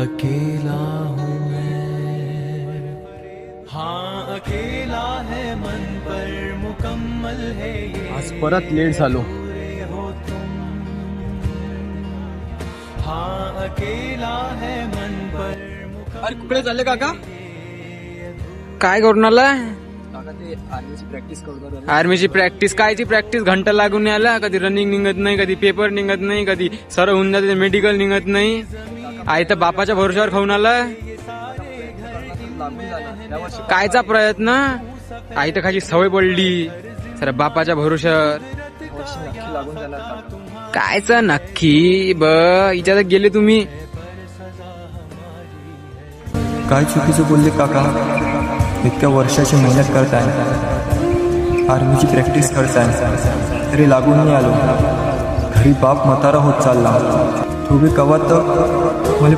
अकेला हूँ मैं। हाँ अकेला है मन पर मुकम्मल है ये। आज परत लेट झालो। हो तुम। हाँ अकेला है मन पर मुकम्मल अरे कुकडे चालले काका? काय करून आला काका ते आर्मीची प्रॅक्टिस करतो आर्मीची प्रॅक्टिस कायची प्रॅक्टिस? घंटा लागून नाही आला? कधी रनिंग निघत नाही कधी पेपर निघत नाही कधी सर होऊन जाते मेडिकल निघत नाही. आई तर बापाच्या भरोश्यावर खाऊन आला कायचा प्रयत्न? आई तर खायची सवय पडली. सर बापाच्या भरोश्यावर. कायच नक्की? ब हिच्यात गेले तुम्ही. काय चुकीचं बोलले काका? इतक्या वर्षाची मेहनत करताय. आर्मीची प्रॅक्टिस करताय. तरी लागून नाही आलो. घरी बाप म्हातारा होत चालला. तुम्ही कवा तर మళ్ళీ